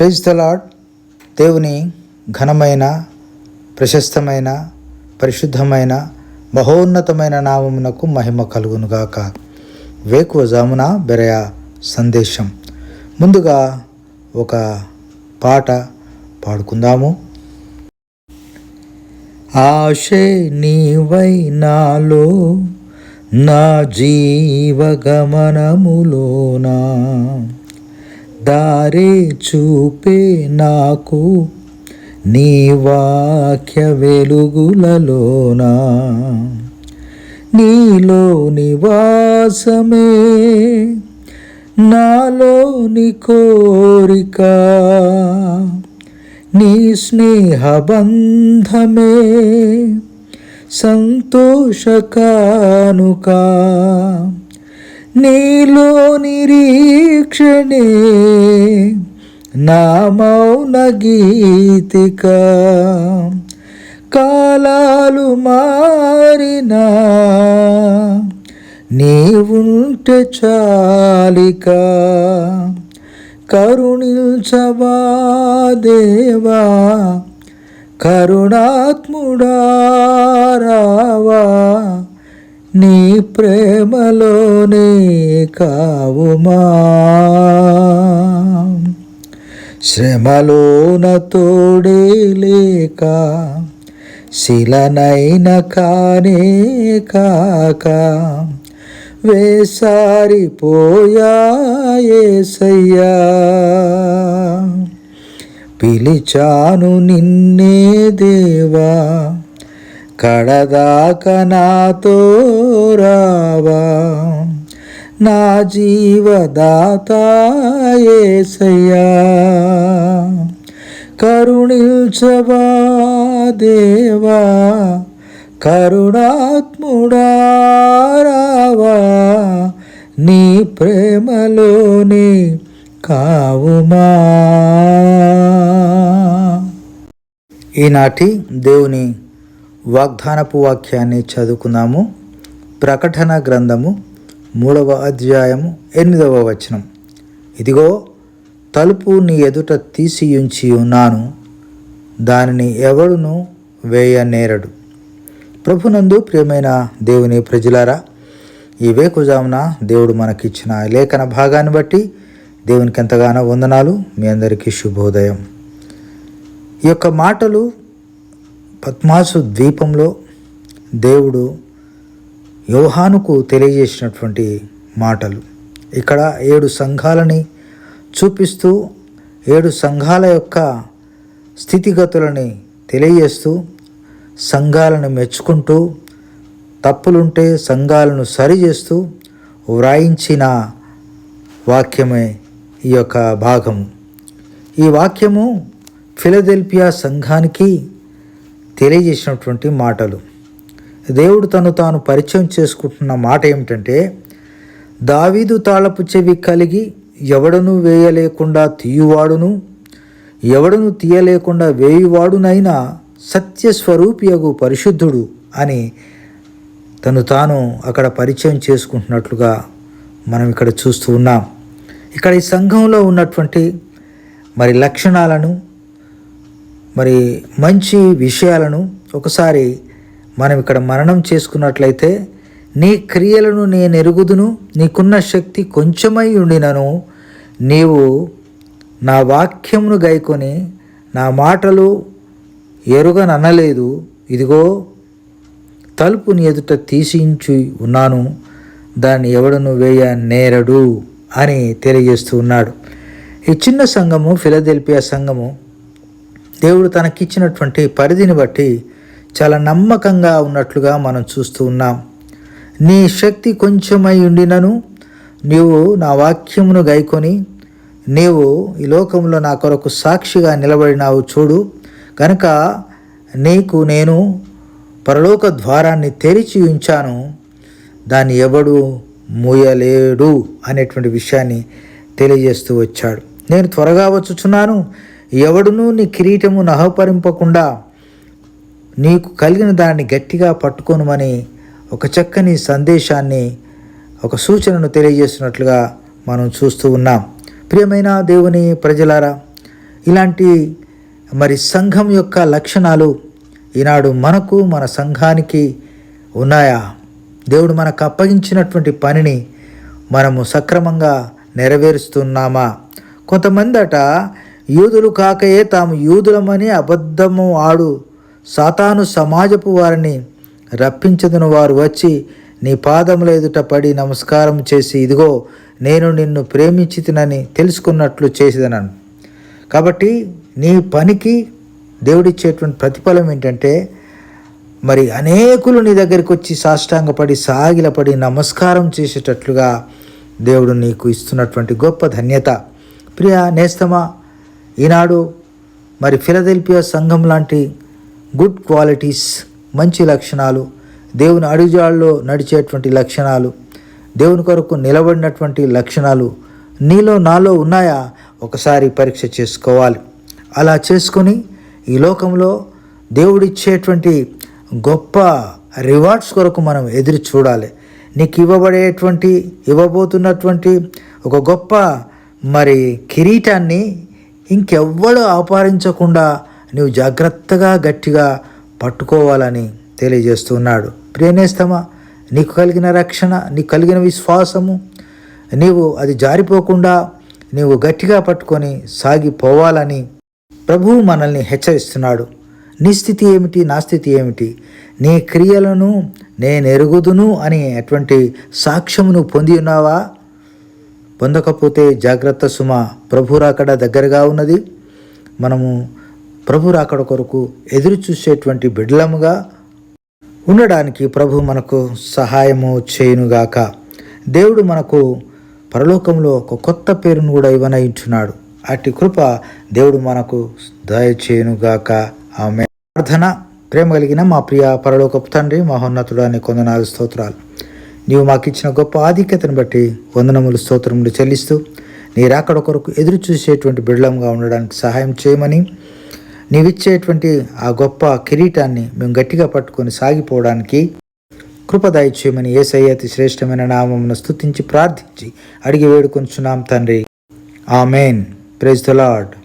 Praise the lord దేవుని ఘనమైన ప్రశస్తమైన పరిశుద్ధమైన మహోన్నతమైన నామమునకు మహిమ కలుగునుగాక. వేకువజామున బెరయ సందేశం. ముందుగా ఒక పాట పాడుకుందాము. ఆశే నీవై నాలో నా జీవగమనములోనా దారే చూపే నాకు నీ వాక్య వెలుగులలోనా? నీలో నివాసమే నాలోని కోరిక నీ స్నేహబంధమే సంతోషకానుకా నీలో నిరీక్షణే నా మౌన గీతిక కాలాలు మారినా నీవుంటే చాలిక. కరుణించవా దేవా కరుణాత్ముడారావా నీ ప్రేమలోనే కావుమా. శ్రమలోన తోడే లేక శిలనైన కానే కాక వేసారిపోయాయేసయ్యా. పిలిచాను నిన్నే దేవా కడదాక నాతో రావా. నా జీవదాతాయేసయ్యా కరుణిల్చవా దేవా. కరుణాత్ముడారావా నీ ప్రేమలోనే కావుమా. ఈనాటి దేవుని వాగ్దానపు వాక్యాన్ని చదువుకున్నాము. ప్రకటన గ్రంథము మూడవ అధ్యాయము ఎనిమిదవ వచనం. ఇదిగో తలుపు నీ ఎదుట తీసి ఉంచి ఉన్నాను దానిని ఎవడును వేయనేరడు. ప్రభునందు ప్రియమైన దేవుని ప్రజలారా ఈ వేకుజామున దేవుడు మనకిచ్చిన లేఖన భాగాన్ని బట్టి దేవునికి ఎంతగానో వందనాలు మీ అందరికీ శుభోదయం. ఈ యొక్క మాటలు పద్మాసు ద్వీపంలో దేవుడు యోహానుకు తెలియజేసినటువంటి మాటలు. ఇక్కడ ఏడు సంఘాలని చూపిస్తూ ఏడు సంఘాల యొక్క స్థితిగతులని తెలియజేస్తూ సంఘాలను మెచ్చుకుంటూ తప్పులుంటే సంఘాలను సరిచేస్తూ వ్రాయించిన వాక్యమే ఈ యొక్క భాగము. ఈ వాక్యము ఫిలదెల్పియా సంఘానికి తెలియజేసినటువంటి మాటలు. దేవుడు తను తాను పరిచయం చేసుకుంటున్న మాట ఏమిటంటే దావీదు తాళపు చెవి కలిగి ఎవడను వేయలేకుండా తీయువాడును ఎవడను తీయలేకుండా వేయువాడునైనా సత్యస్వరూపియగు పరిశుద్ధుడు అని తను తాను అక్కడ పరిచయం చేసుకుంటున్నట్లుగా మనం ఇక్కడ చూస్తూ ఉన్నాం. ఇక్కడ ఈ సంఘంలో ఉన్నటువంటి మరి లక్షణాలను మరి మంచి విషయాలను ఒకసారి మనం ఇక్కడ మరణం చేసుకున్నట్లయితే నీ క్రియలను నేను ఎరుగుదును నీకున్న శక్తి కొంచెమై ఉండినను నీవు నా వాక్యమును గైకొని నా మాటలు ఎరుగననలేదు. ఇదిగో తలుపు నీ ఎదుట తీసించి ఉన్నాను దాన్ని ఎవడను వేయ నేరడు అని తెలియజేస్తూ ఉన్నాడు. ఈ చిన్న సంఘము ఫిలదెల్పియా సంఘము దేవుడు తనకిచ్చినటువంటి పరిధిని బట్టి చాలా నమ్మకంగా ఉన్నట్లుగా మనం చూస్తూ ఉన్నాం. నీ శక్తి కొంచెమై ఉండినను నీవు నా వాక్యమును గైకొని నీవు ఈ లోకంలో నా కొరకు సాక్షిగా నిలబడినావు చూడు. కనుక నీకు నేను పరలోక ద్వారాన్ని తెరిచి ఉంచాను. దాన్ని ఎవడు మూయలేడు అనేటువంటి విషయాన్ని తెలియజేస్తూ వచ్చాడు. నేను త్వరగా వచ్చుచున్నాను. ఎవడునూ నీ కిరీటము నహపరింపకుండా నీకు కలిగిన దాన్ని గట్టిగా పట్టుకోనుమని ఒక చక్కని సందేశాన్ని ఒక సూచనను తెలియజేస్తున్నట్లుగా మనం చూస్తూ ఉన్నాం. ప్రియమైన దేవుని ప్రజలారా ఇలాంటి మరి సంఘం యొక్క లక్షణాలు ఈనాడు మనకు మన సంఘానికి ఉన్నాయా? దేవుడు మనకు అప్పగించినటువంటి పనిని మనము సక్రమంగా నెరవేరుస్తున్నామా? కొంతమంది అట యూదులు కాకయే తాము యూదులమని అబద్ధము ఆడు. సాతాను సమాజపు వారిని రప్పించదును వారు వచ్చి నీ పాదముల ఎదుట పడి నమస్కారం చేసి ఇదిగో నేను నిన్ను ప్రేమించితినని తెలుసుకున్నట్లు చేసేదనను. కాబట్టి నీ పనికి దేవుడిచ్చేటువంటి ప్రతిఫలం ఏంటంటే మరి అనేకులు నీ దగ్గరికి వచ్చి సాష్టాంగపడి సాగిలపడి నమస్కారం చేసేటట్లుగా దేవుడు నీకు ఇస్తున్నటువంటి గొప్ప ధన్యత. ప్రియ నేస్తమా? ఈనాడు మరి ఫిలదెల్పియా సంఘం లాంటి గుడ్ క్వాలిటీస్ మంచి లక్షణాలు దేవుని అడుగుజాడలో నడిచేటువంటి లక్షణాలు దేవుని కొరకు నిలబడినటువంటి లక్షణాలు నీలో నాలో ఉన్నాయా? ఒకసారి పరీక్ష చేసుకోవాలి. అలా చేసుకొని ఈ లోకంలో దేవుడిచ్చేటువంటి గొప్ప రివార్డ్స్ కొరకు మనం ఎదురు చూడాలి. నీకు ఇవ్వబడేటువంటి ఇవ్వబోతున్నటువంటి ఒక గొప్ప మరి కిరీటాన్ని ఇంకెవ్వడు అపహరించకుండా నీవు జాగ్రత్తగా గట్టిగా పట్టుకోవాలని తెలియజేస్తున్నాడు. ప్రియనేస్తమా నీకు కలిగిన రక్షణ నీకు కలిగిన విశ్వాసము నీవు అది జారిపోకుండా నీవు గట్టిగా పట్టుకొని సాగిపోవాలని ప్రభువు మనల్ని హెచ్చరిస్తున్నాడు. నీ స్థితి ఏమిటి నా స్థితి ఏమిటి? నీ క్రియలను నేను ఎరుగుదును అని అటువంటి సాక్ష్యమును పొంది ఉన్నావా? పొందకపోతే జాగ్రత్త సుమ ప్రభు రాకడ దగ్గరగా ఉన్నది. మనము ప్రభు రాకడ కొరకు ఎదురు చూసేటువంటి బిడ్డలముగా ఉండడానికి ప్రభు మనకు సహాయము చేయునుగాక. దేవుడు మనకు పరలోకంలో ఒక కొత్త పేరును కూడా ఇవ్వనయించున్నాడు. అట్టి కృప దేవుడు మనకు దయచేయునుగాక. ఆమె ప్రార్థన ప్రేమ కలిగిన మా ప్రియ పరలోకపు తండ్రి మహోన్నతుడు అనే కొందనాలు స్తోత్రాలు. నీవు మాకు ఇచ్చిన గొప్ప ఆధిక్యతను బట్టి వందనములు స్తోత్రములు చెల్లిస్తూ నీ రాకడ కొరకు ఎదురు చూసేటువంటి బిడ్డలంగా ఉండడానికి సహాయం చేయమని నీవిచ్చేటువంటి ఆ గొప్ప కిరీటాన్ని మేము గట్టిగా పట్టుకొని సాగిపోవడానికి కృపదాయ చేయమని ఏ సయ్యతి శ్రేష్టమైన నామమును స్తుతించి ప్రార్థించి అడిగి వేడుకొంచున్నాం తండ్రి. ఆమెన్. Praise the lord